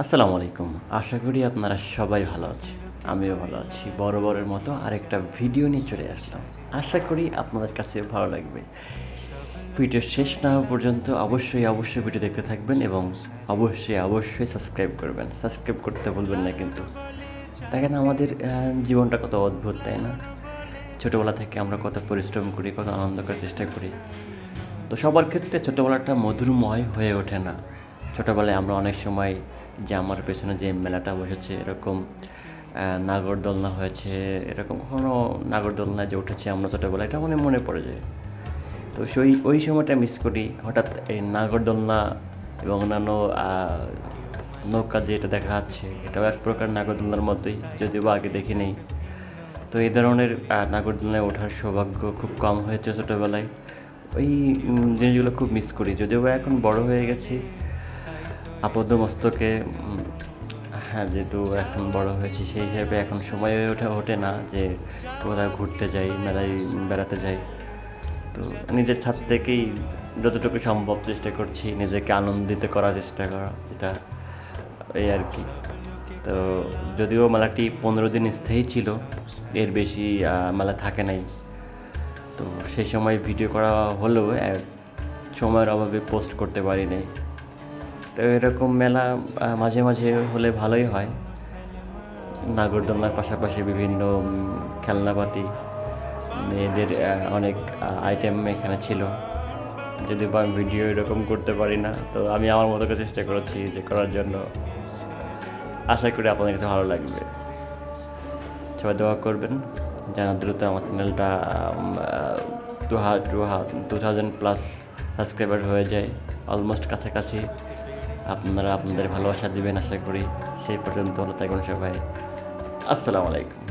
আসসালামু আলাইকুম। আশা করি আপনারা সবাই ভালো আছে আমিও ভালো আছি। বড় বড়ের মতো আরেকটা ভিডিও নিয়ে চলে আসলাম। আশা করি আপনাদের কাছে ভালো লাগবে। ভিডিও শেষ না হওয়া পর্যন্ত অবশ্যই অবশ্যই ভিডিও দেখতে থাকবেন এবং অবশ্যই অবশ্যই সাবস্ক্রাইব করবেন। সাবস্ক্রাইব করতে বলবেন না কিন্তু। দেখেন আমাদের জীবনটা কত অদ্ভুত, তাই না? ছোটোবেলা থেকে আমরা কত পরিশ্রম করি, কত আনন্দ করার চেষ্টা করি। তো সবার ক্ষেত্রে ছোটোবেলাটা মধুরময় হয়ে ওঠে না। ছোটোবেলায় আমরা অনেক সময় যে আমার পেছনে যে মেলাটা বসেছে, এরকম নাগরদোলনা হয়েছে, এরকম কখনো নাগরদোলনা যে উঠেছে আমরা ছোটোবেলায় এটা মনে মনে পড়ে যায়। তো সেই, ওই সময়টা মিস করি, হঠাৎ এই নাগরদোলনা এবং অন্যান্য নৌকা যে এটা দেখা যাচ্ছে, এটাও এক প্রকার নাগরদোলনার মতোই, যদিও আগে দেখি নেই। তো এই ধরনের নাগরদোলনায় ওঠার সৌভাগ্য খুব কম হয়েছে ছোটোবেলায়। ওই জিনিসগুলো খুব মিস করি, যদিও এখন বড় হয়ে গেছি আপাত মস্তকে হ্যাঁ যেহেতু এখন বড় হয়েছি, সেই হিসাবে এখন সময় হয়ে ওঠে ওঠে না যে কোথাও ঘুরতে যাই, মেলায় বেড়াতে যাই। তো নিজের ছাদ থেকেই যতটুকু সম্ভব চেষ্টা করছি, নিজেকে আনন্দিত করার চেষ্টা করা, এটা এই আর কি। তো যদিও মেলাটি পনেরো দিন স্থায়ী ছিল, এর বেশি মেলা থাকে নাই। তো সেই সময় ভিডিও করা হলেও সময়ের অভাবে পোস্ট করতে পারি নাই তো এরকম মেলা মাঝে মাঝে হলে ভালোই হয়। নাগরদোলনার পাশাপাশি বিভিন্ন খেলনাপাতি, মেয়েদের অনেক আইটেম এখানে ছিল। যদি বা ভিডিও এরকম করতে পারি না, তো আমি আমার মতো করে চেষ্টা করেছি যে করার জন্য। আশা করি আপনাদের কাছে ভালো লাগবে। সবাই দোয়া করবেন যেন দ্রুত আমার চ্যানেলটা টু হা টু হা টু থাউজেন্ড প্লাস সাবস্ক্রাইবার হয়ে যায়। অলমোস্ট কাছাকাছি। আপনারা আপনাদের ভালোবাসা দিবেন আশা করি। সেই পর্যন্ত ভালো থাকবেন সবাই। আসসালামু আলাইকুম।